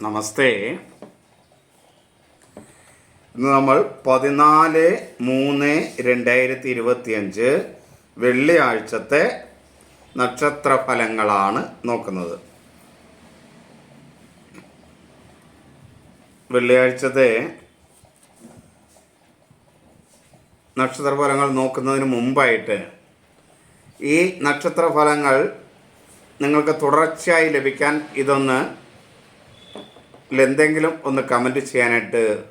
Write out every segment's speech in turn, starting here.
നമസ്തേ. ഇന്ന് നമ്മൾ പതിനാല് മൂന്ന് രണ്ടായിരത്തി ഇരുപത്തിയഞ്ച് വെള്ളിയാഴ്ചത്തെ നക്ഷത്ര ഫലങ്ങളാണ് നോക്കുന്നത്. വെള്ളിയാഴ്ചത്തെ നക്ഷത്ര ഫലങ്ങൾ നോക്കുന്നതിന് മുമ്പായിട്ട് ഈ നക്ഷത്ര ഫലങ്ങൾ നിങ്ങൾക്ക് തുടർച്ചയായി ലഭിക്കാൻ ഇതൊന്ന് എന്തെങ്കിലും ഒന്ന് കമന്റ് ചെയ്യാനായിട്ട്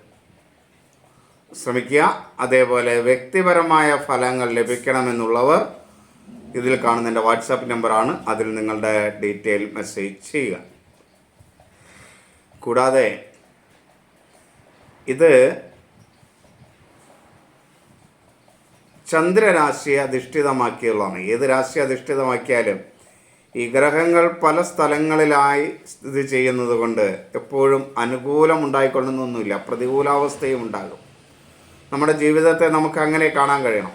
ശ്രമിക്കുക. അതേപോലെ വ്യക്തിപരമായ ഫലങ്ങൾ ലഭിക്കണമെന്നുള്ളവർ ഇതിൽ കാണുന്ന എന്റെ വാട്സാപ്പ് നമ്പറാണ് അതിൽ നിങ്ങളുടെ ഡീറ്റെയിൽ മെസ്സേജ് ചെയ്യുക. കൂടാതെ ഇത് ചന്ദ്രരാശിയെ അധിഷ്ഠിതമാക്കിയുള്ളതാണ്. ഏത് രാശിയെ അധിഷ്ഠിതമാക്കിയാലും ഈ ഗ്രഹങ്ങൾ പല സ്ഥലങ്ങളിലായി സ്ഥിതി ചെയ്യുന്നത് കൊണ്ട് എപ്പോഴും അനുകൂലം ഉണ്ടായിക്കൊള്ളുന്നൊന്നുമില്ല പ്രതികൂലാവസ്ഥയും ഉണ്ടാകും. നമ്മുടെ ജീവിതത്തെ നമുക്ക് അങ്ങനെ കാണാൻ കഴിയണം.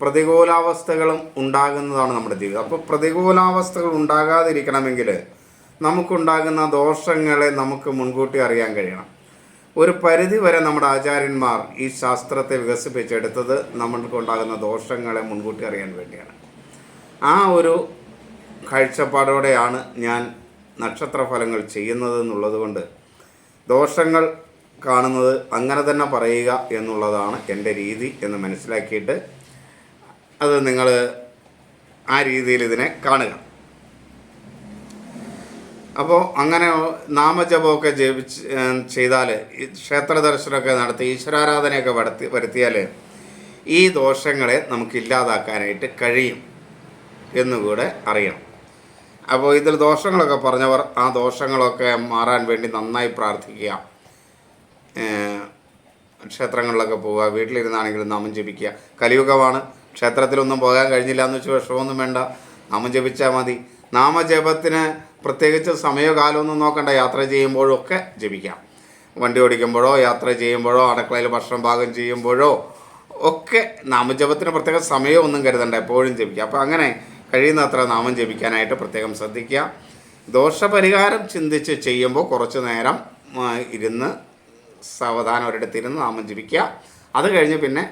പ്രതികൂലാവസ്ഥകളും ഉണ്ടാകുന്നതാണ് നമ്മുടെ ജീവിതം. അപ്പോൾ പ്രതികൂലാവസ്ഥകൾ ഉണ്ടാകാതിരിക്കണമെങ്കിൽ നമുക്കുണ്ടാകുന്ന ദോഷങ്ങളെ നമുക്ക് മുൻകൂട്ടി അറിയാൻ കഴിയണം. ഒരു പരിധി വരെ നമ്മുടെ ആചാര്യന്മാർ ഈ ശാസ്ത്രത്തെ വികസിപ്പിച്ചെടുത്തത് നമ്മൾക്കുണ്ടാകുന്ന ദോഷങ്ങളെ മുൻകൂട്ടി അറിയാൻ വേണ്ടിയാണ്. ആ ഒരു കാഴ്ചപ്പാടോടെയാണ് ഞാൻ നക്ഷത്രഫലങ്ങൾ ചെയ്യുന്നത് എന്നുള്ളതുകൊണ്ട് ദോഷങ്ങൾ കാണുന്നത് അങ്ങനെ തന്നെ പറയുക എന്നുള്ളതാണ് എന്റെ രീതി എന്ന് മനസ്സിലാക്കിയിട്ട് അത് നിങ്ങൾ ആ രീതിയിൽ ഇതിനെ കാണുക. അപ്പോൾ അങ്ങനെ നാമജപമൊക്കെ ജപിച്ച് ചെയ്താൽ ക്ഷേത്ര ദർശനമൊക്കെ നടത്തി ഈശ്വരാരാധനയൊക്കെ വരുത്തി വരുത്തിയാൽ ഈ ദോഷങ്ങളെ നമുക്ക് ഇല്ലാതാക്കാനായിട്ട് കഴിയും എന്നുകൂടെ അറിയണം. അപ്പോൾ ഇതിൽ ദോഷങ്ങളൊക്കെ പറഞ്ഞവർ ആ ദോഷങ്ങളൊക്കെ മാറാൻ വേണ്ടി നന്നായി പ്രാർത്ഥിക്കുക. ക്ഷേത്രങ്ങളിലൊക്കെ പോവുക വീട്ടിലിരുന്നാണെങ്കിലും നാമം ജപിക്കുക. കലിയുഗമാണ്. ക്ഷേത്രത്തിലൊന്നും പോകാൻ കഴിഞ്ഞില്ല എന്ന് വെച്ച് വിഷമമൊന്നും വേണ്ട. നാമം ജപിച്ചാൽ മതി. നാമജപത്തിന് പ്രത്യേകിച്ച് സമയോ കാലമൊന്നും നോക്കണ്ട. യാത്ര ചെയ്യുമ്പോഴൊക്കെ ജപിക്കാം. വണ്ടി ഓടിക്കുമ്പോഴോ യാത്ര ചെയ്യുമ്പോഴോ അടുക്കളയിൽ ഭക്ഷണം പാകം ചെയ്യുമ്പോഴോ ഒക്കെ നാമജപത്തിന് പ്രത്യേക സമയമൊന്നും കരുതണ്ട. എപ്പോഴും ജപിക്കുക. അപ്പോൾ അങ്ങനെ കഴിയുന്നത്ര നാമം ജപിക്കാനായിട്ട് പ്രത്യേകം ശ്രദ്ധിക്കുക. ദോഷപരിഹാരം ചിന്തിച്ച് ചെയ്യുമ്പോൾ കുറച്ച് നേരം ഇരുന്ന് സാവധാനം ഒരിടത്തിരുന്ന് നാമം ജപിക്കുക. അത് കഴിഞ്ഞ് പിന്നെ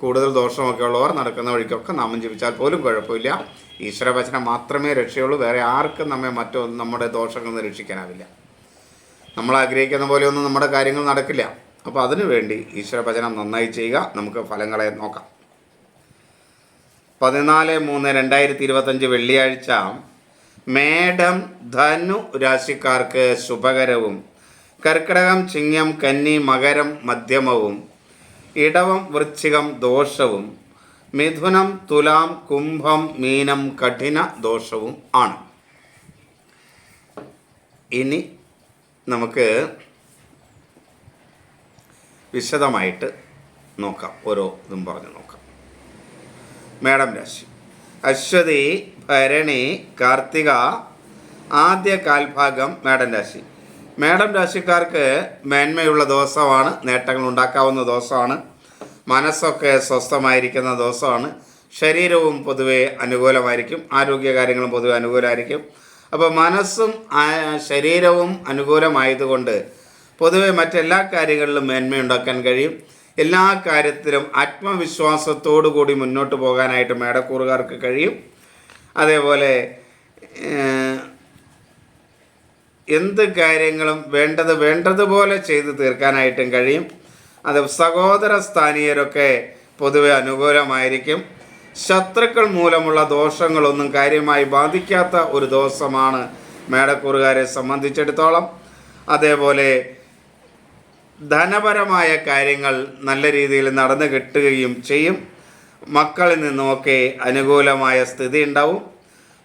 കൂടുതൽ ദോഷമൊക്കെ ഉള്ളവർ നടക്കുന്ന വഴിക്കൊക്കെ നാമം ജപിച്ചാൽ പോലും കുഴപ്പമില്ല. ഈശ്വരവചനം മാത്രമേ രക്ഷയുള്ളൂ. വേറെ ആർക്കും നമ്മെ മറ്റോ നമ്മുടെ ദോഷങ്ങളിൽ നിന്ന് രക്ഷിക്കാനാവില്ല. നമ്മൾ ആഗ്രഹിക്കുന്ന പോലെയൊന്നും നമ്മുടെ കാര്യങ്ങൾ നടക്കില്ല. അപ്പോൾ അതിനുവേണ്ടി ഈശ്വരഭജനം നന്നായി ചെയ്യുക. നമുക്ക് ഫലങ്ങളെ നോക്കാം. പതിനാല് മൂന്ന് രണ്ടായിരത്തി ഇരുപത്തഞ്ച് വെള്ളിയാഴ്ച മേടം ധനു രാശിക്കാർക്ക് ശുഭകരവും കർക്കിടകം ചിങ്ങം കന്നി മകരം മധ്യമവും ഇടവം വൃശ്ചികം ദോഷവും മിഥുനം തുലാം കുംഭം മീനം കഠിന ദോഷവും ആണ്. ഇനി നമുക്ക് വിശദമായിട്ട് നോക്കാം. ഓരോ ഇതും പറഞ്ഞു നോക്കാം. മേടം രാശി. അശ്വതി ഭരണി കാർത്തിക ആദ്യ കാൽഭാഗം മേടം രാശി. മേടം രാശിക്കാർക്ക് മേന്മയുള്ള ദിവസമാണ് നേട്ടങ്ങൾ ഉണ്ടാക്കാവുന്ന ദിവസമാണ് മനസ്സൊക്കെ സ്വസ്ഥമായിരിക്കുന്ന ദിവസമാണ് ശരീരവും പൊതുവെ അനുകൂലമായിരിക്കും ആരോഗ്യകാര്യങ്ങളും പൊതുവെ അനുകൂലമായിരിക്കും. അപ്പോൾ മനസ്സും ശരീരവും അനുകൂലമായതുകൊണ്ട് പൊതുവെ മറ്റെല്ലാ കാര്യങ്ങളിലും മേന്മയുണ്ടാക്കാൻ കഴിയും. എല്ലാ കാര്യത്തിലും ആത്മവിശ്വാസത്തോടു കൂടി മുന്നോട്ട് പോകാനായിട്ട് മേടക്കൂറുകാർക്ക് കഴിയും. അതേപോലെ എന്ത് കാര്യങ്ങളും വേണ്ടത് വേണ്ടതുപോലെ ചെയ്തു തീർക്കാനായിട്ടും കഴിയും. അത് സഹോദര സ്ഥാനീയരൊക്കെ പൊതുവെ അനുകൂലമായിരിക്കും. ശത്രുക്കൾ മൂലമുള്ള ദോഷങ്ങളൊന്നും കാര്യമായി ബാധിക്കാത്ത ഒരു ദിവസമാണ് മേടക്കൂറുകാരെ സംബന്ധിച്ചിടത്തോളം. അതേപോലെ ധനപരമായ കാര്യങ്ങൾ നല്ല രീതിയിൽ നടന്നു കിട്ടുകയും ചെയ്യും. മക്കളിൽ നിന്നുമൊക്കെ അനുകൂലമായ സ്ഥിതി ഉണ്ടാവും.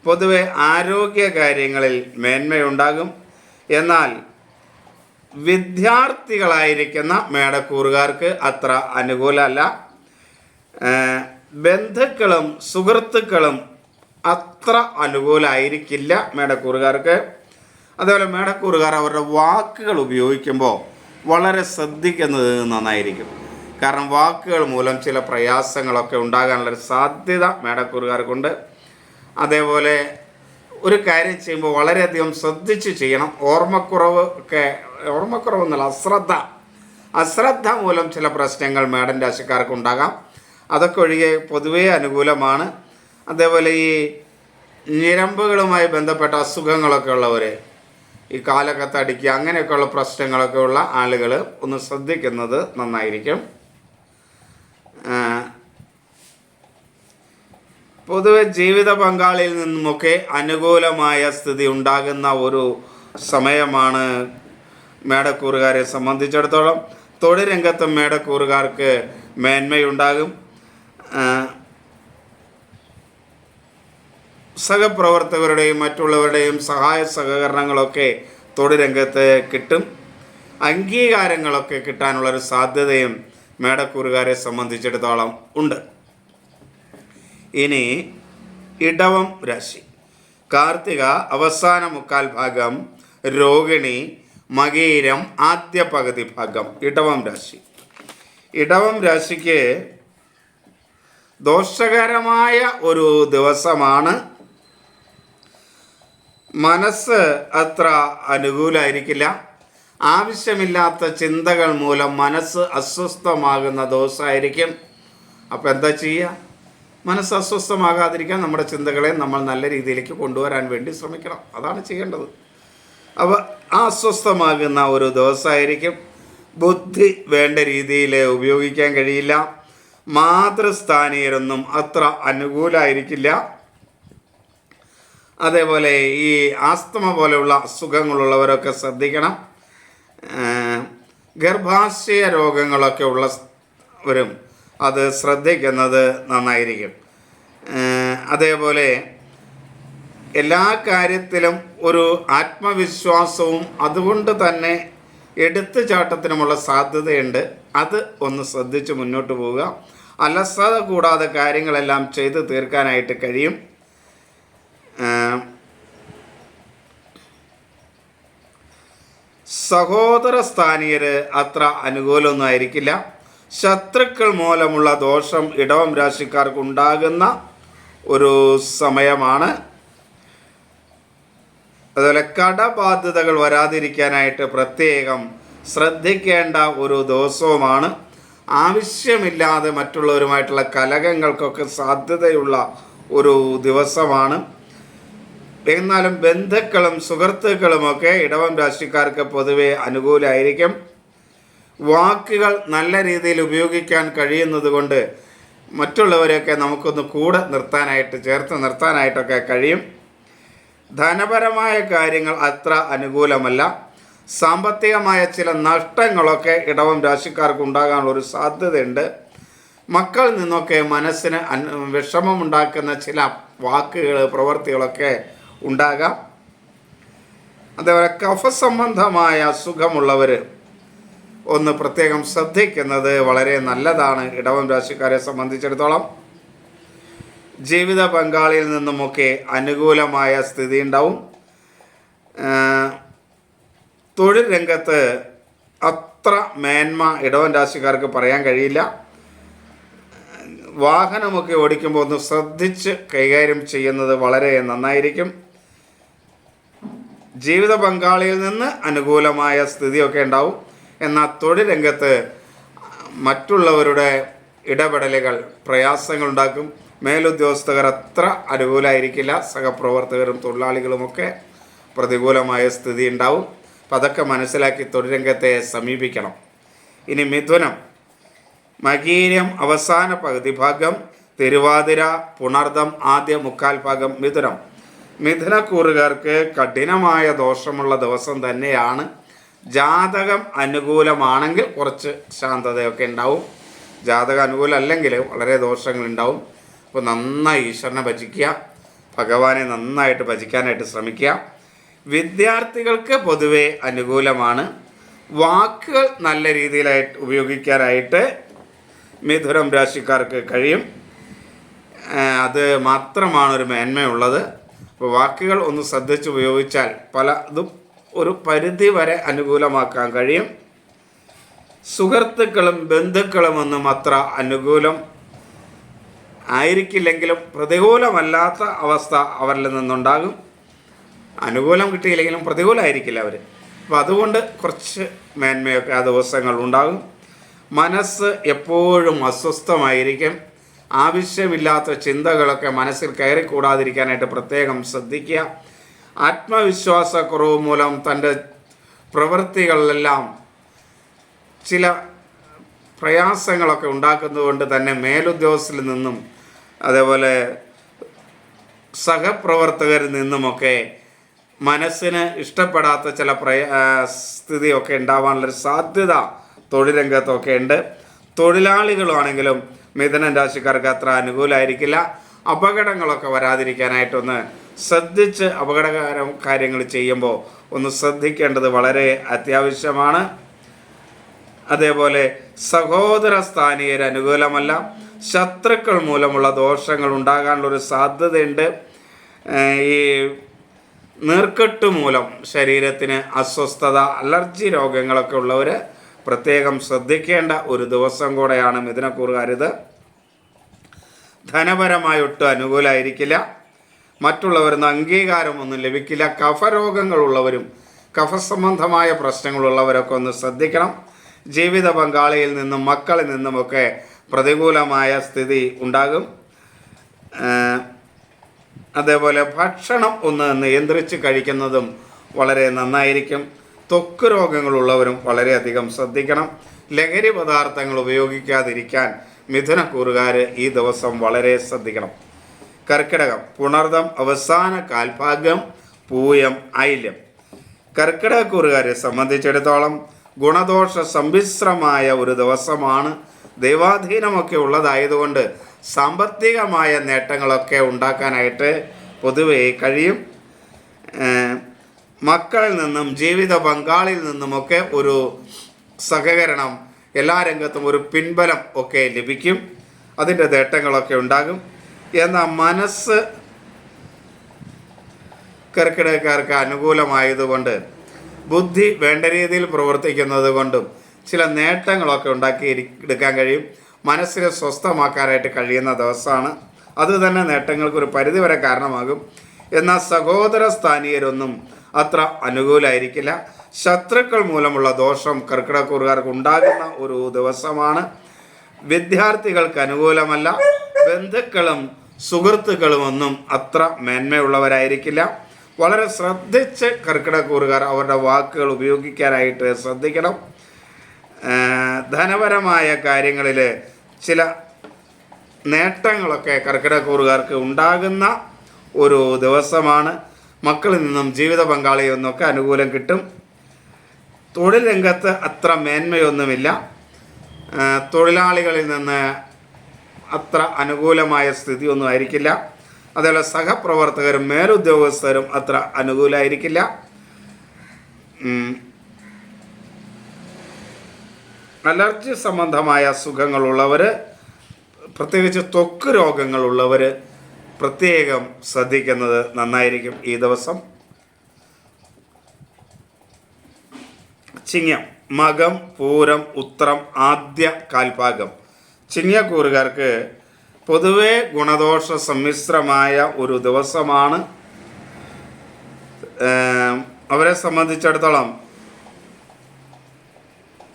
പൊതുവെ ആരോഗ്യ കാര്യങ്ങളിൽ മേന്മയുണ്ടാകും. എന്നാൽ വിദ്യാർത്ഥികളായിരിക്കുന്ന മേടക്കൂറുകാർക്ക് അത്ര അനുകൂലമല്ല. ബന്ധുക്കളും സുഹൃത്തുക്കളും അത്ര അനുകൂലമായിരിക്കില്ല മേടക്കൂറുകാർക്ക്. അതേപോലെ മേടക്കൂറുകാർ അവരുടെ വാക്കുകൾ ഉപയോഗിക്കുമ്പോൾ വളരെ ശ്രദ്ധിക്കുന്നത് നന്നായിരിക്കും. കാരണം വാക്കുകൾ മൂലം ചില പ്രയാസങ്ങളൊക്കെ ഉണ്ടാകാനുള്ളൊരു സാധ്യത മേടക്കൂറുകാർക്കുണ്ട്. അതേപോലെ ഒരു കാര്യം ചെയ്യുമ്പോൾ വളരെയധികം ശ്രദ്ധിച്ച് ചെയ്യണം. ഓർമ്മക്കുറവ് ഒക്കെ ഓർമ്മക്കുറവെന്നല്ല അശ്രദ്ധ. അശ്രദ്ധ മൂലം ചില പ്രശ്നങ്ങൾ മേടൻ രാശിക്കാർക്ക് ഉണ്ടാകാം. അതൊക്കെ ഒഴികെ പൊതുവേ അനുകൂലമാണ്. അതേപോലെ ഈ ഞരമ്പുകളുമായി ബന്ധപ്പെട്ട അസുഖങ്ങളൊക്കെ ഉള്ളവർ ഈ കാലൊക്കെ തടിക്കുക അങ്ങനെയൊക്കെയുള്ള പ്രശ്നങ്ങളൊക്കെ ഉള്ള ആളുകൾ ഒന്ന് ശ്രദ്ധിക്കുന്നത് നന്നായിരിക്കും. പൊതുവെ ജീവിത പങ്കാളിയിൽ നിന്നുമൊക്കെ അനുകൂലമായ സ്ഥിതി ഉണ്ടാകുന്ന ഒരു സമയമാണ് മേടക്കൂറുകാരെ സംബന്ധിച്ചിടത്തോളം. തൊഴിൽ രംഗത്തും മേടക്കൂറുകാർക്ക് മേന്മയുണ്ടാകും. സഹപ്രവർത്തകരുടെയും മറ്റുള്ളവരുടെയും സഹായ സഹകരണങ്ങളൊക്കെ തൊഴിൽ രംഗത്ത് കിട്ടും. അംഗീകാരങ്ങളൊക്കെ കിട്ടാനുള്ളൊരു സാധ്യതയും മേടക്കൂറുകാരെ സംബന്ധിച്ചിടത്തോളം ഉണ്ട്. ഇനി ഇടവം രാശി. കാർത്തിക അവസാന മുക്കാൽ ഭാഗം രോഹിണി മകീരം ആദ്യ പകുതി ഭാഗം ഇടവം രാശി. ഇടവം രാശിക്ക് ദോഷകരമായ ഒരു ദിവസമാണ് മനസ്സ് അത്ര അനുകൂലമായിരിക്കില്ല ആവശ്യമില്ലാത്ത ചിന്തകൾ മൂലം മനസ്സ് അസ്വസ്ഥമാകുന്ന ദിവസമായിരിക്കും. അപ്പോൾ എന്താ ചെയ്യുക? മനസ്സ് അസ്വസ്ഥമാകാതിരിക്കാൻ നമ്മുടെ ചിന്തകളെ നമ്മൾ നല്ല രീതിയിലേക്ക് കൊണ്ടുവരാൻ വേണ്ടി ശ്രമിക്കണം. അതാണ് ചെയ്യേണ്ടത്. അപ്പോൾ ആ അസ്വസ്ഥമാകുന്ന ഒരു ദിവസമായിരിക്കും. ബുദ്ധി വേണ്ട രീതിയിൽ ഉപയോഗിക്കാൻ കഴിയില്ല. മാതൃസ്ഥാനീയരൊന്നും അത്ര അനുകൂലമായിരിക്കില്ല അതേപോലെ ഈ ആസ്തമ പോലെയുള്ള അസുഖങ്ങളുള്ളവരൊക്കെ ശ്രദ്ധിക്കണം. ഗർഭാശയ രോഗങ്ങളൊക്കെ ഉള്ള വരും. അത് ശ്രദ്ധിക്കുന്നത് നന്നായിരിക്കും. അതേപോലെ എല്ലാ കാര്യത്തിലും ഒരു ആത്മവിശ്വാസവും അതുകൊണ്ട് തന്നെ എടുത്തു ചാട്ടത്തിനുമുള്ള സാധ്യതയുണ്ട്. അത് ഒന്ന് ശ്രദ്ധിച്ച് മുന്നോട്ട് പോവുക. അലസത കൂടാതെ കാര്യങ്ങളെല്ലാം ചെയ്ത് തീർക്കാനായിട്ട് കഴിയും. സഹോദര സ്ഥാനീയര് അത്ര അനുകൂലമൊന്നും ആയിരിക്കില്ല. ശത്രുക്കൾ മൂലമുള്ള ദോഷം ഇടവം രാശിക്കാർക്ക് ഉണ്ടാകുന്ന ഒരു സമയമാണ്. അതുപോലെ കടബാധ്യതകൾ വരാതിരിക്കാനായിട്ട് പ്രത്യേകം ശ്രദ്ധിക്കേണ്ട ഒരു ദിവസവുമാണ്. ആവശ്യമില്ലാതെ മറ്റുള്ളവരുമായിട്ടുള്ള കലകങ്ങൾക്കൊക്കെ സാധ്യതയുള്ള ഒരു ദിവസമാണ്. എന്നാലും ബന്ധുക്കളും സുഹൃത്തുക്കളുമൊക്കെ ഇടവം രാശിക്കാർക്ക് പൊതുവെ അനുകൂലമായിരിക്കും വാക്കുകൾ നല്ല രീതിയിൽ ഉപയോഗിക്കാൻ കഴിയുന്നത് കൊണ്ട് മറ്റുള്ളവരെയൊക്കെ നമുക്കൊന്ന് കൂടെ നിർത്താനായിട്ട് ചേർത്ത് നിർത്താനായിട്ടൊക്കെ കഴിയും. ധനപരമായ കാര്യങ്ങൾ അത്ര അനുകൂലമല്ല. സാമ്പത്തികമായ ചില നഷ്ടങ്ങളൊക്കെ ഇടവം രാശിക്കാർക്ക് ഉണ്ടാകാനുള്ള ഒരു സാധ്യതയുണ്ട്. മക്കളിൽ നിന്നൊക്കെ മനസ്സിന് വിഷമമുണ്ടാക്കുന്ന ചില വാക്കുകൾ പ്രവൃത്തികളൊക്കെ ഉണ്ടാകാം. അതേപോലെ കഫ സംബന്ധമായ അസുഖമുള്ളവർ ഒന്ന് പ്രത്യേകം ശ്രദ്ധിക്കുന്നത് വളരെ നല്ലതാണ്. ഇടവം രാശിക്കാരെ സംബന്ധിച്ചിടത്തോളം ജീവിത പങ്കാളിയിൽ നിന്നുമൊക്കെ അനുകൂലമായ സ്ഥിതി ഉണ്ടാവും. തൊഴിൽ രംഗത്ത് അത്ര മേന്മ ഇടവൻ രാശിക്കാർക്ക് പറയാൻ കഴിയില്ല. വാഹനമൊക്കെ ഓടിക്കുമ്പോൾ ഒന്ന് ശ്രദ്ധിച്ച് കൈകാര്യം ചെയ്യുന്നത് വളരെ നന്നായിരിക്കും. ജീവിത പങ്കാളിയിൽ നിന്ന് അനുകൂലമായ സ്ഥിതിയൊക്കെ ഉണ്ടാവും. എന്നാൽ തൊഴിൽ രംഗത്ത് മറ്റുള്ളവരുടെ ഇടപെടലുകൾ പ്രയാസങ്ങൾ ഉണ്ടാക്കും. മേലുദ്യോഗസ്ഥർ അത്ര അനുകൂലമായിരിക്കില്ല സഹപ്രവർത്തകരും തൊഴിലാളികളുമൊക്കെ പ്രതികൂലമായ സ്ഥിതി ഉണ്ടാവും. അപ്പം അതൊക്കെ മനസ്സിലാക്കി തൊഴിൽ രംഗത്തെ സമീപിക്കണം. ഇനി മിഥുനം. മകീരം അവസാന പകുതി ഭാഗം തിരുവാതിര പുണർദം ആദ്യ മുക്കാൽ ഭാഗം മിഥുനം. മിഥുനക്കൂറുകാർക്ക് കഠിനമായ ദോഷമുള്ള ദിവസം തന്നെയാണ്. ജാതകം അനുകൂലമാണെങ്കിൽ കുറച്ച് ശാന്തതയൊക്കെ ഉണ്ടാവും. ജാതകം അനുകൂലമല്ലെങ്കിൽ വളരെ ദോഷങ്ങളുണ്ടാവും. അപ്പോൾ നന്നായി ഈശ്വരനെ ഭജിക്കുക. ഭഗവാനെ നന്നായിട്ട് ഭജിക്കാനായിട്ട് ശ്രമിക്കുക. വിദ്യാർത്ഥികൾക്ക് പൊതുവെ അനുകൂലമാണ്. വാക്കുകൾ നല്ല രീതിയിലായിട്ട് ഉപയോഗിക്കാനായിട്ട് മിഥുനം രാശിക്കാർക്ക് കഴിയും. അത് മാത്രമാണ് ഒരു മേന്മയുള്ളത്. അപ്പോൾ വാക്കുകൾ ഒന്ന് ശ്രദ്ധിച്ച് ഉപയോഗിച്ചാൽ പലതും ഒരു പരിധി വരെ അനുകൂലമാക്കാൻ കഴിയും. സുഹൃത്തുക്കളും ബന്ധുക്കളും ഒന്നും അത്ര അനുകൂലം ആയിരിക്കില്ലെങ്കിലും പ്രതികൂലമല്ലാത്ത അവസ്ഥ അവരിൽ നിന്നുണ്ടാകും. അനുകൂലം കിട്ടിയില്ലെങ്കിലും പ്രതികൂലമായിരിക്കില്ല അവർ അപ്പോൾ അതുകൊണ്ട് കുറച്ച് മേന്മയൊക്കെ ആ ദിവസങ്ങൾ ഉണ്ടാകും. മനസ്സ് എപ്പോഴും അസ്വസ്ഥമായിരിക്കും. ആവശ്യമില്ലാത്ത ചിന്തകളൊക്കെ മനസ്സിൽ കയറിക്കൂടാതിരിക്കാനായിട്ട് പ്രത്യേകം ശ്രദ്ധിക്കുക. ആത്മവിശ്വാസക്കുറവ് മൂലം തന്റെ പ്രവൃത്തികളിലെല്ലാം ചില പ്രയാസങ്ങളൊക്കെ ഉണ്ടാക്കുന്നതുകൊണ്ട് തന്നെ മേലുദ്യോഗസ്ഥരിൽ നിന്നും അതേപോലെ സഹപ്രവർത്തകരിൽ നിന്നുമൊക്കെ മനസ്സിന് ഇഷ്ടപ്പെടാത്ത ചില പ്രയ സ്ഥിതിയൊക്കെ ഉണ്ടാവാനുള്ളൊരു സാധ്യത തൊഴിൽ രംഗത്തൊക്കെ ഉണ്ട്. തൊഴിലാളികളാണെങ്കിലും മിഥുനൻ രാശിക്കാർക്ക് അത്ര അനുകൂലമായിരിക്കില്ല അപകടങ്ങളൊക്കെ വരാതിരിക്കാനായിട്ടൊന്ന് ശ്രദ്ധിച്ച് അപകടകാരം കാര്യങ്ങൾ ചെയ്യുമ്പോൾ ഒന്ന് ശ്രദ്ധിക്കേണ്ടത് വളരെ അത്യാവശ്യമാണ്. അതേപോലെ സഹോദര സ്ഥാനീയർ അനുകൂലമല്ല. ശത്രുക്കൾ മൂലമുള്ള ദോഷങ്ങൾ ഉണ്ടാകാനുള്ളൊരു സാധ്യതയുണ്ട്. ഈ നീർക്കെട്ട് മൂലം ശരീരത്തിന് അസ്വസ്ഥത അലർജി രോഗങ്ങളൊക്കെ ഉള്ളവർ പ്രത്യേകം ശ്രദ്ധിക്കേണ്ട ഒരു ദിവസം കൂടെയാണ് മിഥുനക്കൂറുകാരിത് ധനപരമായി ഒട്ടും അനുകൂലമായിരിക്കില്ല മറ്റുള്ളവരിൽ നിന്ന് അംഗീകാരമൊന്നും ലഭിക്കില്ല. കഫരോഗങ്ങളുള്ളവരും കഫസംബന്ധമായ പ്രശ്നങ്ങളുള്ളവരൊക്കെ ഒന്ന് ശ്രദ്ധിക്കണം. ജീവിത പങ്കാളിയിൽ നിന്നും മക്കളിൽ നിന്നുമൊക്കെ പ്രതികൂലമായ സ്ഥിതി ഉണ്ടാകും. അതേപോലെ ഭക്ഷണം ഒന്ന് നിയന്ത്രിച്ച് കഴിക്കുന്നതും വളരെ നന്നായിരിക്കും. ത്വക്ക് രോഗങ്ങളുള്ളവരും വളരെയധികം ശ്രദ്ധിക്കണം. ലഹരി പദാർത്ഥങ്ങൾ ഉപയോഗിക്കാതിരിക്കാൻ മിഥുനക്കൂറുകാർ ഈ ദിവസം വളരെ ശ്രദ്ധിക്കണം. കർക്കിടകം പുണർദം അവസാന കാൽഭാഗ്യം പൂയം ഐല്യം കർക്കിടകക്കൂറുകാരെ സംബന്ധിച്ചിടത്തോളം ഗുണദോഷ സമ്മിശ്രമായ ഒരു ദിവസമാണ്. ദൈവാധീനമൊക്കെ ഉള്ളതായതുകൊണ്ട് സാമ്പത്തികമായ നേട്ടങ്ങളൊക്കെ ഉണ്ടാക്കാനായിട്ട് പൊതുവേ കഴിയും. മക്കളിൽ നിന്നും ജീവിത പങ്കാളിയിൽ നിന്നുമൊക്കെ ഒരു സഹകരണം എല്ലാ രംഗത്തും ഒരു പിൻബലം ഒക്കെ ലഭിക്കും. അതിന്റെ നേട്ടങ്ങളൊക്കെ ഉണ്ടാകും. എന്നാൽ മനസ്സ് കർക്കിടകക്കാർക്ക് അനുകൂലമായതുകൊണ്ട് ബുദ്ധി വേണ്ട രീതിയിൽ പ്രവർത്തിക്കുന്നത് കൊണ്ടും ചില നേട്ടങ്ങളൊക്കെ ഉണ്ടാക്കി എടുക്കാൻ കഴിയും. മനസ്സിനെ സ്വസ്ഥമാക്കാനായിട്ട് കഴിയുന്ന ദിവസമാണ്. അതുതന്നെ നേട്ടങ്ങൾക്ക് ഒരു പരിധിവരെ കാരണമാകും. എന്നാൽ സഹോദര സ്ഥാനീയരൊന്നും അത്ര അനുകൂലമായിരിക്കില്ല ശത്രുക്കൾ മൂലമുള്ള ദോഷം കർക്കിടക്കൂറുകാർക്ക് ഉണ്ടാകുന്ന ഒരു ദിവസമാണ്. വിദ്യാർത്ഥികൾക്ക് അനുകൂലമല്ല. ബന്ധുക്കളും സുഹൃത്തുക്കളും ഒന്നും അത്ര മേന്മയുള്ളവരായിരിക്കില്ല. വളരെ ശ്രദ്ധിച്ച് കർക്കിടക്കൂറുകാർ അവരുടെ വാക്കുകൾ ഉപയോഗിക്കാനായിട്ട് ശ്രദ്ധിക്കണം. ധനപരമായ കാര്യങ്ങളിൽ ചില നേട്ടങ്ങളൊക്കെ കർക്കിടക്കൂറുകാർക്ക് ഉണ്ടാകുന്ന ഒരു ദിവസമാണ്. മക്കളിൽ നിന്നും ജീവിത പങ്കാളിയിൽ നിന്നൊക്കെ അനുകൂലം കിട്ടും. തൊഴിൽ രംഗത്ത് അത്ര മേന്മയൊന്നുമില്ല. തൊഴിലാളികളിൽ നിന്ന് അത്ര അനുകൂലമായ സ്ഥിതിയൊന്നും ആയിരിക്കില്ല. അതേപോലെ സഹപ്രവർത്തകരും മേലുദ്യോഗസ്ഥരും അത്ര അനുകൂലമായിരിക്കില്ല. അലർജി സംബന്ധമായ അസുഖങ്ങളുള്ളവർ പ്രത്യേകിച്ച് ത്വക്ക് രോഗങ്ങളുള്ളവർ പ്രത്യേകം ശ്രദ്ധിക്കുന്നത് നന്നായിരിക്കും ഈ ദിവസം. ചിങ്ങം മകം പൂരം ഉത്രം ആദ്യ കാൽഭാഗം. ചിങ്ങക്കൂറുകാർക്ക് പൊതുവെ ഗുണദോഷ സമ്മിശ്രമായ ഒരു ദിവസമാണ്. അവരെ സംബന്ധിച്ചിടത്തോളം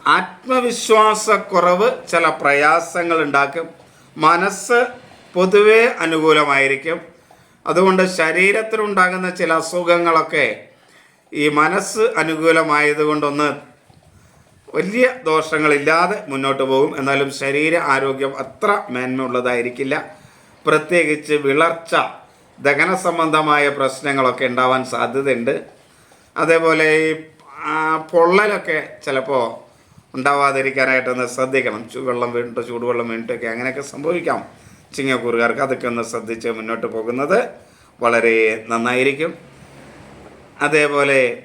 ആത്മവിശ്വാസക്കുറവ് ചില പ്രയാസങ്ങൾ ഉണ്ടാക്കും. മനസ്സ് പൊതുവെ അനുകൂലമായിരിക്കും. അതുകൊണ്ട് ശരീരത്തിലുണ്ടാകുന്ന ചില അസുഖങ്ങളൊക്കെ ഈ മനസ്സ് അനുകൂലമായതുകൊണ്ടൊന്ന് വലിയ ദോഷങ്ങളില്ലാതെ മുന്നോട്ട് പോകും. എന്നാലും ശരീര ആരോഗ്യം അത്ര മേന്മയുള്ളതായിരിക്കില്ല. പ്രത്യേകിച്ച് വിളർച്ച ദഹന സംബന്ധമായ പ്രശ്നങ്ങളൊക്കെ ഉണ്ടാവാൻ സാധ്യതയുണ്ട്. അതേപോലെ ഈ പൊള്ളലൊക്കെ ചിലപ്പോൾ ഉണ്ടാവാതിരിക്കാനായിട്ടൊന്ന് ശ്രദ്ധിക്കണം. ചൂടുവെള്ളം വീണിട്ട് ചൂടുവെള്ളം വീണിട്ടൊക്കെ അങ്ങനെയൊക്കെ സംഭവിക്കാം. ചിങ്ങക്കൂറുകാർക്ക് അതൊക്കെ ഒന്ന് ശ്രദ്ധിച്ച് മുന്നോട്ട് പോകുന്നത് വളരെ നന്നായിരിക്കും. അതേപോലെ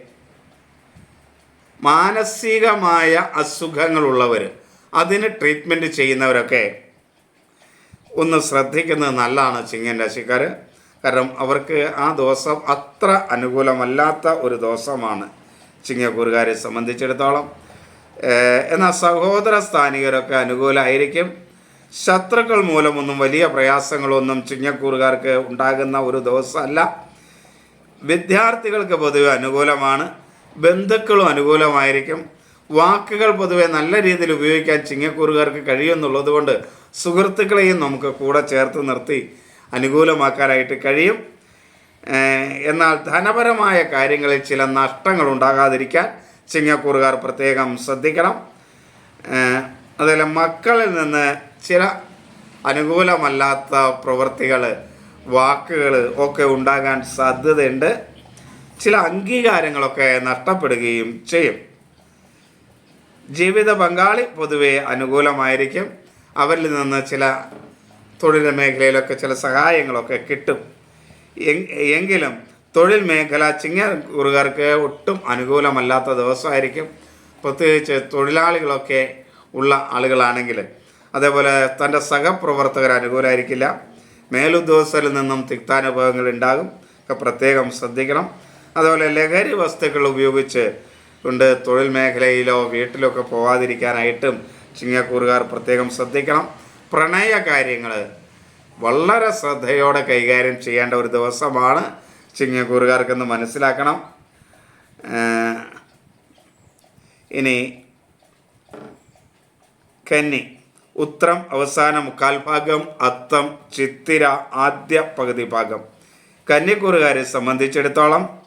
മാനസികമായ അസുഖങ്ങളുള്ളവർ അതിന് ട്രീറ്റ്മെന്റ് ചെയ്യുന്നവരൊക്കെ ഒന്ന് ശ്രദ്ധിക്കുന്നത് നല്ലതാണ് ചിങ്ങൻ രാശിക്കാർ കാരണം അവർക്ക് ആ ദിവസം അത്ര അനുകൂലമല്ലാത്ത ഒരു ദിവസമാണ് ചിങ്ങക്കൂറുകാരെ സംബന്ധിച്ചിടത്തോളം. എന്നാൽ സഹോദര സ്ഥാനികരൊക്കെ അനുകൂലമായിരിക്കും ശത്രുക്കൾ മൂലമൊന്നും വലിയ പ്രയാസങ്ങളൊന്നും ചിങ്ങക്കൂറുകാർക്ക് ഉണ്ടാകുന്ന ഒരു ദിവസമല്ല. വിദ്യാർത്ഥികൾക്ക് പൊതുവെ അനുകൂലമാണ്. ബന്ധുക്കളും അനുകൂലമായിരിക്കും. വാക്കുകൾ പൊതുവെ നല്ല രീതിയിൽ ഉപയോഗിക്കാൻ ചിങ്ങക്കൂറുകാർക്ക് കഴിയുമെന്നുള്ളത് കൊണ്ട് സുഹൃത്തുക്കളെയും നമുക്ക് കൂടെ ചേർത്ത് നിർത്തി അനുകൂലമാക്കാനായിട്ട് കഴിയും. എന്നാൽ ധനപരമായ കാര്യങ്ങളിൽ ചില നഷ്ടങ്ങൾ ഉണ്ടാകാതിരിക്കാൻ ചിങ്ങക്കൂറുകാർ പ്രത്യേകം ശ്രദ്ധിക്കണം. അതുപോലെ മക്കളിൽ നിന്ന് ചില അനുകൂലമല്ലാത്ത പ്രവൃത്തികൾ വാക്കുകൾ ഒക്കെ ഉണ്ടാകാൻ സാധ്യതയുണ്ട്. ചില അംഗീകാരങ്ങളൊക്കെ നഷ്ടപ്പെടുകയും ചെയ്യും. ജീവിത പങ്കാളി പൊതുവെ അനുകൂലമായിരിക്കും. അവരിൽ നിന്ന് ചില തൊഴിൽ മേഖലയിലൊക്കെ ചില സഹായങ്ങളൊക്കെ കിട്ടും. എങ്കിലും തൊഴിൽ മേഖല ചിങ്ങക്കുറുകാർക്ക് ഒട്ടും അനുകൂലമല്ലാത്ത ദിവസമായിരിക്കും. പ്രത്യേകിച്ച് തൊഴിലാളികളൊക്കെ ഉള്ള ആളുകളാണെങ്കിൽ അതേപോലെ തന്റെ സഹപ്രവർത്തകർ അനുകൂലമായിരിക്കില്ല മേലുദ്യോഗസ്ഥരിൽ നിന്നും തിക്താനുഭവങ്ങൾ ഉണ്ടാകും. ഒക്കെ പ്രത്യേകം ശ്രദ്ധിക്കണം. അതുപോലെ ലഹരി വസ്തുക്കൾ ഉപയോഗിച്ച് കൊണ്ട് തൊഴിൽ മേഖലയിലോ വീട്ടിലോ ഒക്കെ പോവാതിരിക്കാനായിട്ടും ചിങ്ങക്കൂറുകാർ പ്രത്യേകം ശ്രദ്ധിക്കണം. പ്രണയ കാര്യങ്ങൾ വളരെ ശ്രദ്ധയോടെ കൈകാര്യം ചെയ്യേണ്ട ഒരു ദിവസമാണ് ചിങ്ങക്കൂറുകാർക്കെന്ന് മനസ്സിലാക്കണം. ഇനി കന്നി. ഉത്രം അവസാന മുക്കാൽ ഭാഗം അത്തം ചിത്തിര ആദ്യ പകുതി ഭാഗം. കന്നിക്കൂറുകാരെ സംബന്ധിച്ചിടത്തോളം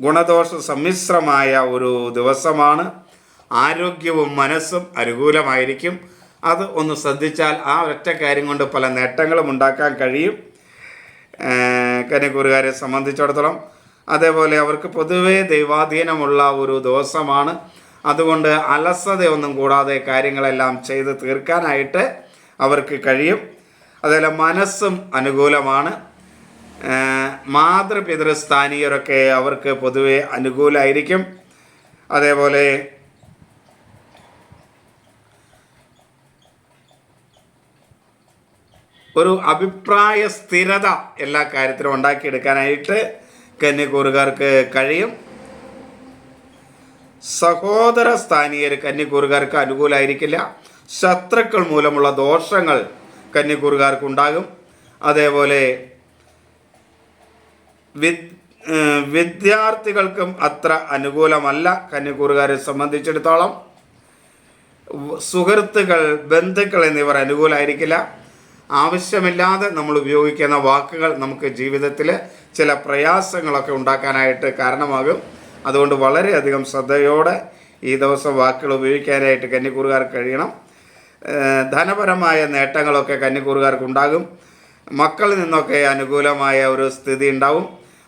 ഗുണദോഷ സമ്മിശ്രമായ ഒരു ദിവസമാണ്. ആരോഗ്യവും മനസ്സും അനുകൂലമായിരിക്കും. അത് ഒന്ന് ശ്രദ്ധിച്ചാൽ ആ ഒറ്റ കാര്യം കൊണ്ട് പല നേട്ടങ്ങളും ഉണ്ടാക്കാൻ കഴിയും. കന്നിക്കൂറുകാരെ സംബന്ധിച്ചിടത്തോളം. അതേപോലെ അവർക്ക് പൊതുവേ ദൈവാധീനമുള്ള ഒരു ദിവസമാണ്. അതുകൊണ്ട് അലസതയൊന്നും കൂടാതെ കാര്യങ്ങളെല്ലാം ചെയ്ത് തീർക്കാനായിട്ട് അവർക്ക് കഴിയും. അതുപോലെ മനസ്സും അനുകൂലമാണ്. മാതൃപിതൃസ്ഥാനീയരൊക്കെ അവർക്ക് പൊതുവെ അനുകൂലമായിരിക്കും അതേപോലെ ഒരു അഭിപ്രായ സ്ഥിരത എല്ലാ കാര്യത്തിലും ഉണ്ടാക്കിയെടുക്കാനായിട്ട് കന്യക്കൂറുകാർക്ക് കഴിയും. സഹോദര സ്ഥാനീയർ കന്നിക്കൂറുകാർക്ക് അനുകൂലമായിരിക്കില്ല ശത്രുക്കൾ മൂലമുള്ള ദോഷങ്ങൾ കന്നിക്കൂറുകാർക്കുണ്ടാകും അതേപോലെ വിദ് വിദ്യാർത്ഥികൾക്കും അത്ര അനുകൂലമല്ല കന്നിക്കൂറുകാരെ സംബന്ധിച്ചിടത്തോളം. സുഹൃത്തുക്കൾ ബന്ധുക്കൾ എന്നിവർ അനുകൂലമായിരിക്കില്ല ആവശ്യമില്ലാതെ നമ്മൾ ഉപയോഗിക്കുന്ന വാക്കുകൾ നമുക്ക് ജീവിതത്തിൽ ചില പ്രയാസങ്ങളൊക്കെ ഉണ്ടാക്കാനായിട്ട് കാരണമാകും. അതുകൊണ്ട് വളരെയധികം ശ്രദ്ധയോടെ ഈ ദിവസം വാക്കുകൾ ഉപയോഗിക്കാനായിട്ട് കന്നിക്കൂറുകാർക്ക് കഴിയണം. ധനപരമായ നേട്ടങ്ങളൊക്കെ കന്നിക്കൂറുകാർക്ക് ഉണ്ടാകും മക്കളിൽ നിന്നൊക്കെ അനുകൂലമായ ഒരു സ്ഥിതി ഉണ്ടാവും.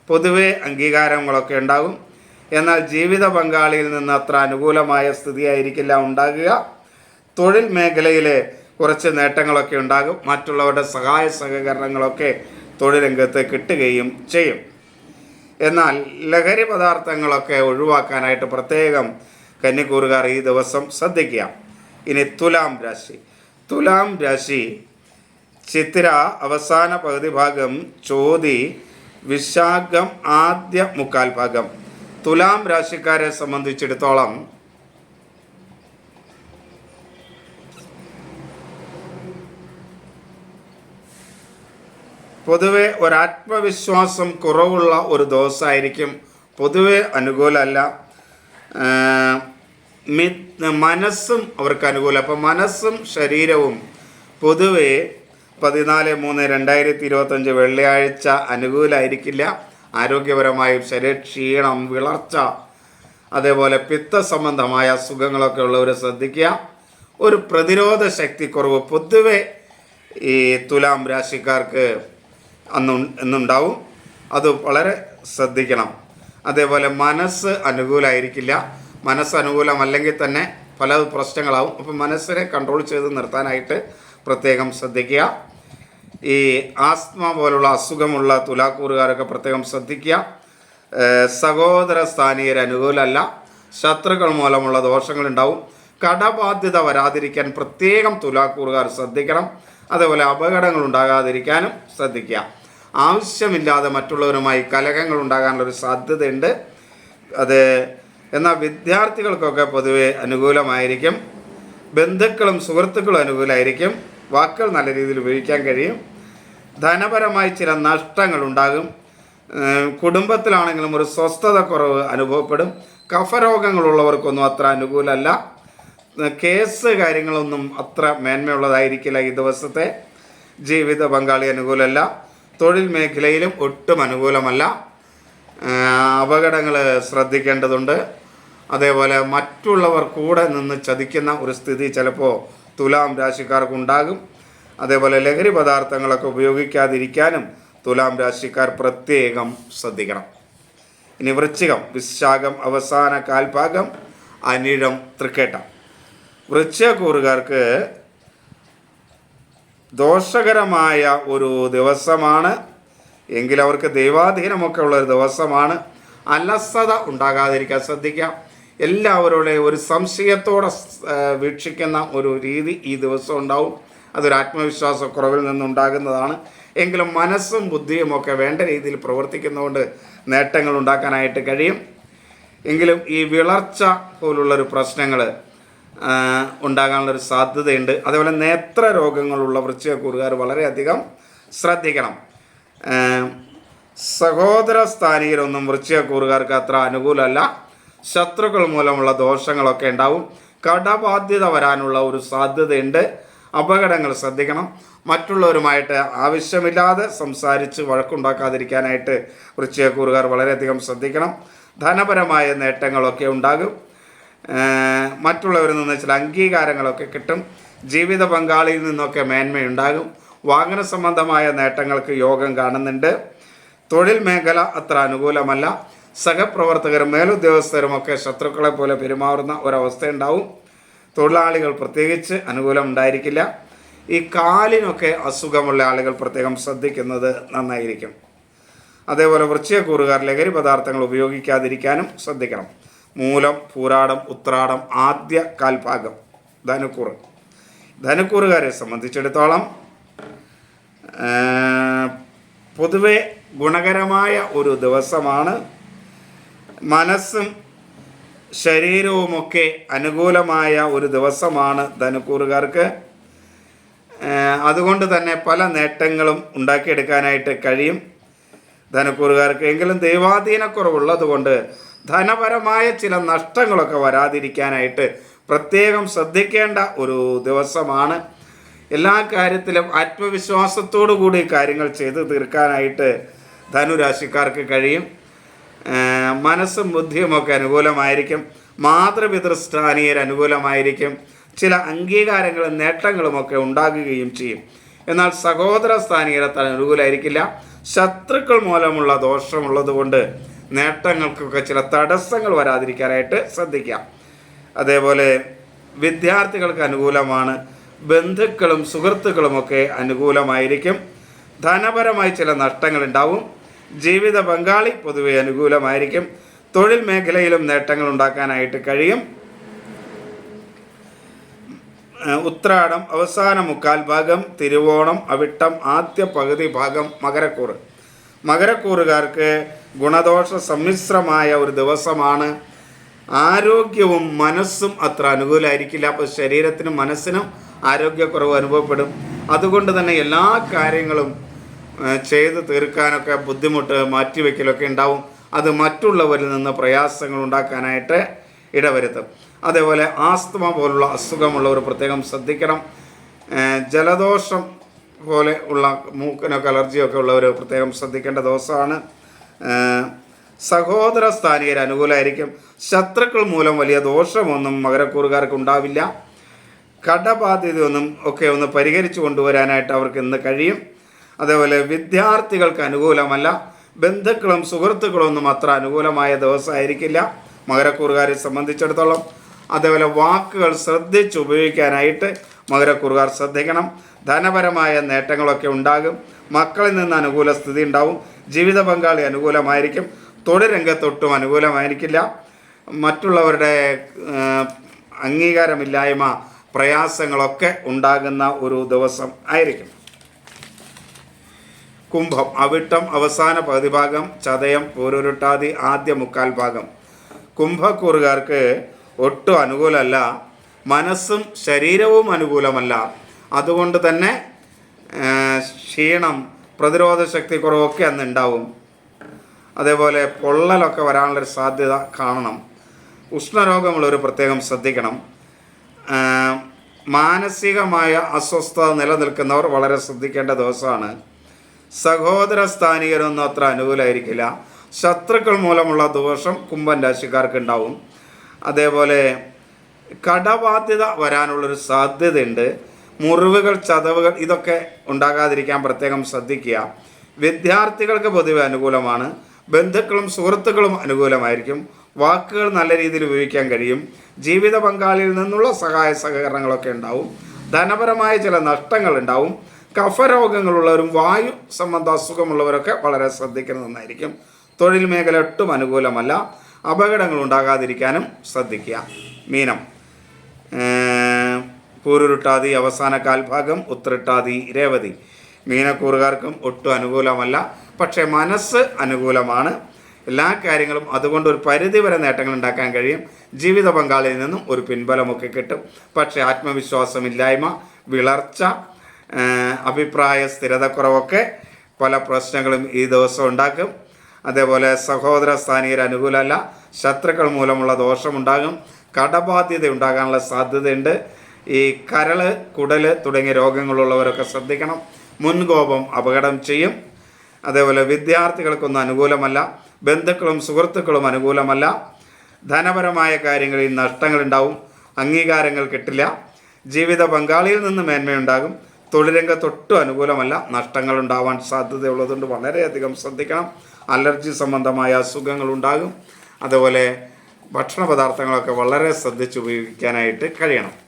പൊതുവെ അംഗീകാരങ്ങളൊക്കെ ഉണ്ടാകും. എന്നാൽ ജീവിത പങ്കാളിയിൽ നിന്ന് അത്ര അനുകൂലമായ സ്ഥിതിയായിരിക്കില്ല ഉണ്ടാകുക. തൊഴിൽ മേഖലയിൽ കുറച്ച് നേട്ടങ്ങളൊക്കെ ഉണ്ടാകും. മറ്റുള്ളവരുടെ സഹായ സഹകരണങ്ങളൊക്കെ തൊഴിൽ രംഗത്ത് കിട്ടുകയും ചെയ്യും. എന്നാൽ ലഹരി പദാർത്ഥങ്ങളൊക്കെ ഒഴിവാക്കാനായിട്ട് പ്രത്യേകം കന്നിക്കൂറുകാർ ഈ ദിവസം ശ്രദ്ധിക്കുക. ഇനി തുലാം രാശി. തുലാം രാശി. ചിത്തിര അവസാന പകുതി ഭാഗം ചോതി വിശാഖം ആദ്യ മുക്കാൽ ഭാഗം. തുലാം രാശിക്കാരെ സംബന്ധിച്ചിടത്തോളം പൊതുവെ ഒരാത്മവിശ്വാസം കുറവുള്ള ഒരു ദിവസമായിരിക്കും പൊതുവെ അനുകൂലമല്ല. മനസ്സും അവർക്ക് അനുകൂലം. അപ്പം മനസ്സും ശരീരവും പൊതുവെ പതിനാല് മൂന്ന് രണ്ടായിരത്തി ഇരുപത്തഞ്ച് വെള്ളിയാഴ്ച അനുകൂലമായിരിക്കില്ല ആരോഗ്യപരമായും ശരീരക്ഷീണം വിളർച്ച അതേപോലെ പിത്ത സംബന്ധമായ അസുഖങ്ങളൊക്കെ ഉള്ളവർ ശ്രദ്ധിക്കുക. ഒരു പ്രതിരോധ ശക്തി ശക്തിക്കുറവ് പൊതുവെ ഈ തുലാം രാശിക്കാർക്ക് അന്ന് എന്നുണ്ടാവും അത് വളരെ ശ്രദ്ധിക്കണം. അതേപോലെ മനസ്സ് അനുകൂലമായിരിക്കില്ല മനസ്സ് അനുകൂലമല്ലെങ്കിൽ തന്നെ പല പ്രശ്നങ്ങളാവും. അപ്പം മനസ്സിനെ കൺട്രോൾ ചെയ്ത് നിർത്താനായിട്ട് പ്രത്യേകം ശ്രദ്ധിക്കുക. ഈ ആസ്മ പോലുള്ള അസുഖമുള്ള തുലാക്കൂറുകാരൊക്കെ പ്രത്യേകം ശ്രദ്ധിക്കുക. സഹോദര സ്ഥാനീയർ അനുകൂലമല്ല. ശത്രുക്കൾ മൂലമുള്ള ദോഷങ്ങളുണ്ടാവും. കടബാധ്യത വരാതിരിക്കാൻ പ്രത്യേകം തുലാക്കൂറുകാർ ശ്രദ്ധിക്കണം. അതേപോലെ അപകടങ്ങൾ ഉണ്ടാകാതിരിക്കാനും ശ്രദ്ധിക്കുക. ആവശ്യമില്ലാതെ മറ്റുള്ളവരുമായി കലഹങ്ങൾ ഉണ്ടാകാനുള്ളൊരു സാധ്യതയുണ്ട്. അത് എന്നാൽ വിദ്യാർത്ഥികൾക്കൊക്കെ പൊതുവെ അനുകൂലമായിരിക്കും. ബന്ധുക്കളും സുഹൃത്തുക്കളും അനുകൂലമായിരിക്കും വാക്കുകൾ നല്ല രീതിയിൽ ഉപയോഗിക്കാൻ കഴിയും. ധനപരമായി ചില നഷ്ടങ്ങൾ ഉണ്ടാകും. കുടുംബത്തിലാണെങ്കിലും ഒരു സ്വസ്ഥത കുറവ് അനുഭവപ്പെടും. കഫരോഗങ്ങളുള്ളവർക്കൊന്നും അത്ര അനുകൂലമല്ല. കേസ് കാര്യങ്ങളൊന്നും അത്ര മേന്മയുള്ളതായിരിക്കില്ല ഈ ദിവസത്തെ ജീവിത പങ്കാളി അനുകൂലമല്ല. തൊഴിൽ മേഖലയിലും ഒട്ടും അനുകൂലമല്ല. അപകടങ്ങൾ ശ്രദ്ധിക്കേണ്ടതുണ്ട്. അതേപോലെ മറ്റുള്ളവർ കൂടെ നിന്ന് ചതിക്കുന്ന ഒരു സ്ഥിതി ചിലപ്പോൾ തുലാം രാശിക്കാർക്ക് ഉണ്ടാകും. അതേപോലെ ലഹരി പദാർത്ഥങ്ങളൊക്കെ ഉപയോഗിക്കാതിരിക്കാനും തുലാം രാശിക്കാർ പ്രത്യേകം ശ്രദ്ധിക്കണം. ഇനി വൃശ്ചികം വിശാഖം അവസാന കാൽഭാഗം അനിഴം തൃക്കേട്ടം. വൃശ്ചികക്കൂറുകാർക്ക് ദോഷകരമായ ഒരു ദിവസമാണ്. എങ്കിൽ അവർക്ക് ദൈവാധീനമൊക്കെ ഉള്ള ഒരു ദിവസമാണ്. അലസത ഉണ്ടാകാതിരിക്കാൻ ശ്രദ്ധിക്കാം. എല്ലാവരുടെ ഒരു സംശയത്തോടെ വീക്ഷിക്കുന്ന ഒരു രീതി ഈ ദിവസം ഉണ്ടാവും. അതൊരു ആത്മവിശ്വാസക്കുറവിൽ നിന്നുണ്ടാകുന്നതാണ്. എങ്കിലും മനസ്സും ബുദ്ധിയും ഒക്കെ വേണ്ട രീതിയിൽ പ്രവർത്തിക്കുന്നതുകൊണ്ട് നേട്ടങ്ങൾ ഉണ്ടാക്കാനായിട്ട് കഴിയും. എങ്കിലും ഈ വിളർച്ച പോലുള്ളൊരു പ്രശ്നങ്ങൾ ഉണ്ടാകാനുള്ളൊരു സാധ്യതയുണ്ട്. അതേപോലെ നേത്ര രോഗങ്ങളുള്ള വൃശ്ചികക്കൂറുകാർ വളരെയധികം ശ്രദ്ധിക്കണം. സഹോദര സ്ഥാനീയരൊന്നും വൃശ്ചികക്കൂറുകാർക്ക് അത്ര അനുകൂലമല്ല. ശത്രുക്കൾ മൂലമുള്ള ദോഷങ്ങളൊക്കെ ഉണ്ടാവും. കടബാധ്യത വരാനുള്ള ഒരു സാധ്യതയുണ്ട്. അപകടങ്ങൾ ശ്രദ്ധിക്കണം. മറ്റുള്ളവരുമായിട്ട് ആവശ്യമില്ലാതെ സംസാരിച്ച് വഴക്കുണ്ടാക്കാതിരിക്കാനായിട്ട് വൃശ്ചികക്കൂറുകാർ വളരെയധികം ശ്രദ്ധിക്കണം. ധനപരമായ നേട്ടങ്ങളൊക്കെ ഉണ്ടാകും. മറ്റുള്ളവരിൽ നിന്ന് ചില അംഗീകാരങ്ങളൊക്കെ കിട്ടും. ജീവിത പങ്കാളിയിൽ നിന്നൊക്കെ മേന്മയുണ്ടാകും. വാഹന സംബന്ധമായ നേട്ടങ്ങൾക്ക് യോഗം കാണുന്നുണ്ട്. തൊഴിൽ മേഖല അത്ര അനുകൂലമല്ല. സഹപ്രവർത്തകരും മേലുദ്യോഗസ്ഥരും ഒക്കെ ശത്രുക്കളെ പോലെ പെരുമാറുന്ന ഒരവസ്ഥയുണ്ടാവും. തൊഴിലാളികൾ പ്രത്യേകിച്ച് അനുകൂലം ഉണ്ടായിരിക്കില്ല. ഈ കാലിനൊക്കെ അസുഖമുള്ള ആളുകൾ പ്രത്യേകം ശ്രദ്ധിക്കുന്നത് നന്നായിരിക്കും. അതേപോലെ വൃശ്ചികക്കൂറുകാർ ലഹരി പദാർത്ഥങ്ങൾ ഉപയോഗിക്കാതിരിക്കാനും ശ്രദ്ധിക്കണം. മൂലം പൂരാടം ഉത്രാടം ആദ്യ കാൽഭാഗം ധനുക്കൂറ്. ധനുക്കൂറുകാരെ സംബന്ധിച്ചിടത്തോളം പൊതുവെ ഗുണകരമായ ഒരു ദിവസമാണ്. മനസ്സും ശരീരവുമൊക്കെ അനുകൂലമായ ഒരു ദിവസമാണ് ധനുക്കൂറുകാർക്ക്. അതുകൊണ്ട് തന്നെ പല നേട്ടങ്ങളും ഉണ്ടാക്കിയെടുക്കാനായിട്ട് കഴിയും ധനക്കൂറുകാർക്ക്. എങ്കിലും ദൈവാധീനക്കുറവുള്ളത് കൊണ്ട് ധനപരമായ ചില നഷ്ടങ്ങളൊക്കെ വരാതിരിക്കാനായിട്ട് പ്രത്യേകം ശ്രദ്ധിക്കേണ്ട ഒരു ദിവസമാണ്. എല്ലാ കാര്യത്തിലും ആത്മവിശ്വാസത്തോടു കൂടി കാര്യങ്ങൾ ചെയ്തു തീർക്കാനായിട്ട് ധനുരാശിക്കാർക്ക് കഴിയും. മനസ്സും ബുദ്ധിയുമൊക്കെ അനുകൂലമായിരിക്കും. മാതൃപിതൃസ്ഥാനീയർ അനുകൂലമായിരിക്കും. ചില അംഗീകാരങ്ങളും നേട്ടങ്ങളുമൊക്കെ ഉണ്ടാകുകയും ചെയ്യും. എന്നാൽ സഹോദര സ്ഥാനീയർ അത്ര അനുകൂലമായിരിക്കില്ല ശത്രുക്കൾ മൂലമുള്ള ദോഷമുള്ളത് കൊണ്ട് നേട്ടങ്ങൾക്കൊക്കെ ചില തടസ്സങ്ങൾ വരാതിരിക്കാനായിട്ട് ശ്രദ്ധിക്കാം അതേപോലെ വിദ്യാർത്ഥികൾക്ക് അനുകൂലമാണ് ബന്ധുക്കളും സുഹൃത്തുക്കളുമൊക്കെ അനുകൂലമായിരിക്കും. ധനപരമായി ചില നഷ്ടങ്ങൾ ഉണ്ടാവും ജീവിത പങ്കാളി പൊതുവെ അനുകൂലമായിരിക്കും. തൊഴിൽ മേഖലയിലും നേട്ടങ്ങൾ ഉണ്ടാക്കാനായിട്ട് കഴിയും. ഉത്രാടം അവസാന മുക്കാൽ ഭാഗം തിരുവോണം അവിട്ടം ആദ്യ പകുതി ഭാഗം മകരക്കൂറ്. മകരക്കൂറുകാർക്ക് ഗുണദോഷ സമ്മിശ്രമായ ഒരു ദിവസമാണ്. ആരോഗ്യവും മനസ്സും അത്ര അനുകൂലമായിരിക്കില്ല അപ്പോൾ ശരീരത്തിനും മനസ്സിനും ആരോഗ്യക്കുറവ് അനുഭവപ്പെടും. അതുകൊണ്ട് തന്നെ എല്ലാ കാര്യങ്ങളും ചെയ്ത് തീർക്കാനൊക്കെ ബുദ്ധിമുട്ട് മാറ്റിവെക്കലൊക്കെ ഉണ്ടാവും. അത് മറ്റുള്ളവരിൽ നിന്ന് പ്രയാസങ്ങൾ ഉണ്ടാക്കാനായിട്ട് ഇടവരുത്തും. അതേപോലെ ആസ്തമ പോലുള്ള അസുഖമുള്ളവർ പ്രത്യേകം ശ്രദ്ധിക്കണം. ജലദോഷം പോലെ ഉള്ള മൂക്കിനൊക്കെ അലർജിയൊക്കെ ഉള്ളവർ പ്രത്യേകം ശ്രദ്ധിക്കേണ്ട ദിവസമാണ്. സഹോദര സ്ഥാനികർ അനുകൂലമായിരിക്കും ശത്രുക്കൾ മൂലം വലിയ ദോഷമൊന്നും മകരക്കൂറുകാർക്ക് ഉണ്ടാവില്ല. കടബാധ്യതയൊന്നും ഒക്കെ ഒന്ന് പരിഹരിച്ചു കൊണ്ടുവരാനായിട്ട് അവർക്ക് ഇന്ന് കഴിയും. അതേപോലെ വിദ്യാർത്ഥികൾക്ക് അനുകൂലമല്ല. ബന്ധുക്കളും സുഹൃത്തുക്കളും ഒന്നും അത്ര അനുകൂലമായ ദിവസമായിരിക്കില്ല. മകരക്കൂറുകാരെ സംബന്ധിച്ചിടത്തോളം. അതേപോലെ വാക്കുകൾ ശ്രദ്ധിച്ച് ഉപയോഗിക്കാനായിട്ട് മകരക്കൂറുകാർ ശ്രദ്ധിക്കണം. ധനപരമായ നേട്ടങ്ങളൊക്കെ ഉണ്ടാകും. മക്കളിൽ നിന്ന് അനുകൂല സ്ഥിതി ഉണ്ടാവും. ജീവിത പങ്കാളി അനുകൂലമായിരിക്കും. തൊഴിൽ രംഗത്തൊട്ടും അനുകൂലമായിരിക്കില്ല. മറ്റുള്ളവരുടെ അംഗീകാരമില്ലായ്മ പ്രയാസങ്ങളൊക്കെ ഉണ്ടാകുന്ന ഒരു ദിവസം ആയിരിക്കും. കുംഭം അവിട്ടം അവസാന പകുതി ഭാഗം ചതയം പൂരുരുട്ടാതി ആദ്യ മുക്കാൽ ഭാഗം. കുംഭക്കൂറുകാർക്ക് ഒട്ടും അനുകൂലമല്ല. മനസ്സും ശരീരവും അനുകൂലമല്ല. അതുകൊണ്ട് തന്നെ ക്ഷീണം പ്രതിരോധ ശക്തി കുറവൊക്കെ അന്ന് ഉണ്ടാവും. അതേപോലെ പൊള്ളലൊക്കെ വരാനുള്ളൊരു സാധ്യത കാണണം. ഉഷ്ണരോഗമുള്ളവർ പ്രത്യേകം ശ്രദ്ധിക്കണം. മാനസികമായ അസ്വസ്ഥത നിലനിൽക്കുന്നവർ വളരെ ശ്രദ്ധിക്കേണ്ട ദിവസമാണ്. സഹോദര സ്ഥാനികരൊന്നും അത്ര അനുകൂലമായിരിക്കില്ല ശത്രുക്കൾ മൂലമുള്ള ദോഷം കുംഭൻ രാശിക്കാർക്ക് ഉണ്ടാവും. അതേപോലെ കടബാധ്യത വരാനുള്ളൊരു സാധ്യതയുണ്ട്. മുറിവുകൾ ചതവുകൾ ഇതൊക്കെ ഉണ്ടാകാതിരിക്കാൻ പ്രത്യേകം ശ്രദ്ധിക്കുക. വിദ്യാർത്ഥികൾക്ക് പൊതുവെ അനുകൂലമാണ്. ബന്ധുക്കളും സുഹൃത്തുക്കളും അനുകൂലമായിരിക്കും. വാക്കുകൾ നല്ല രീതിയിൽ ഉപയോഗിക്കാൻ കഴിയും. ജീവിത പങ്കാളിയിൽ നിന്നുള്ള സഹായ സഹകരണങ്ങളൊക്കെ ഉണ്ടാവും. ധനപരമായ ചില നഷ്ടങ്ങൾ ഉണ്ടാവും. കഫരോഗങ്ങളുള്ളവരും വായു സംബന്ധ അസുഖമുള്ളവരൊക്കെ വളരെ ശ്രദ്ധിക്കുന്നത് നന്നായിരിക്കും. തൊഴിൽ മേഖല ഒട്ടും അനുകൂലമല്ല. അപകടങ്ങൾ ഉണ്ടാകാതിരിക്കാനും ശ്രദ്ധിക്കുക. മീനം. ഏഹ് പൂരുരുട്ടാതി അവസാന കാൽഭാഗം ഉത്തരട്ടാതി രേവതി. മീനക്കൂറുകാർക്കും ഒട്ടും അനുകൂലമല്ല പക്ഷേ മനസ്സ് അനുകൂലമാണ്. എല്ലാ കാര്യങ്ങളും അതുകൊണ്ട് ഒരു പരിധി വരെ നേട്ടങ്ങൾ ഉണ്ടാക്കാൻ കഴിയും. ജീവിത പങ്കാളിയിൽ നിന്നും ഒരു പിൻബലമൊക്കെ കിട്ടും. പക്ഷേ ആത്മവിശ്വാസമില്ലായ്മ വിളർച്ച അഭിപ്രായ സ്ഥിരതക്കുറവൊക്കെ പല പ്രശ്നങ്ങളും ഈ ദിവസം ഉണ്ടാക്കും. അതേപോലെ സഹോദര സ്ഥാനീയർ അനുകൂലമല്ല ശത്രുക്കൾ മൂലമുള്ള ദോഷമുണ്ടാകും. കടബാധ്യത ഉണ്ടാകാനുള്ള സാധ്യതയുണ്ട്. ഈ കരൾ കുടൽ തുടങ്ങിയ രോഗങ്ങളുള്ളവരൊക്കെ ശ്രദ്ധിക്കണം. മുൻകോപം അപകടം ചെയ്യും. അതേപോലെ വിദ്യാർത്ഥികൾക്കൊന്നും അനുകൂലമല്ല. ബന്ധുക്കളും സുഹൃത്തുക്കളും അനുകൂലമല്ല. ധനപരമായ കാര്യങ്ങളിൽ നഷ്ടങ്ങളുണ്ടാവും. അംഗീകാരങ്ങൾ കിട്ടില്ല. ജീവിത പങ്കാളിയിൽ നിന്ന് മേന്മയുണ്ടാകും. തൊഴിലംഗത്തൊട്ടും അനുകൂലമല്ല. നഷ്ടങ്ങൾ ഉണ്ടാവാൻ സാധ്യതയുള്ളതുകൊണ്ട് വളരെയധികം ശ്രദ്ധിക്കണം. അലർജി സംബന്ധമായ അസുഖങ്ങൾ ഉണ്ടാകും. അതുപോലെ ഭക്ഷണ പദാർത്ഥങ്ങളൊക്കെ വളരെ ശ്രദ്ധിച്ച് ഉപയോഗിക്കാനായിട്ട് കഴിയണം.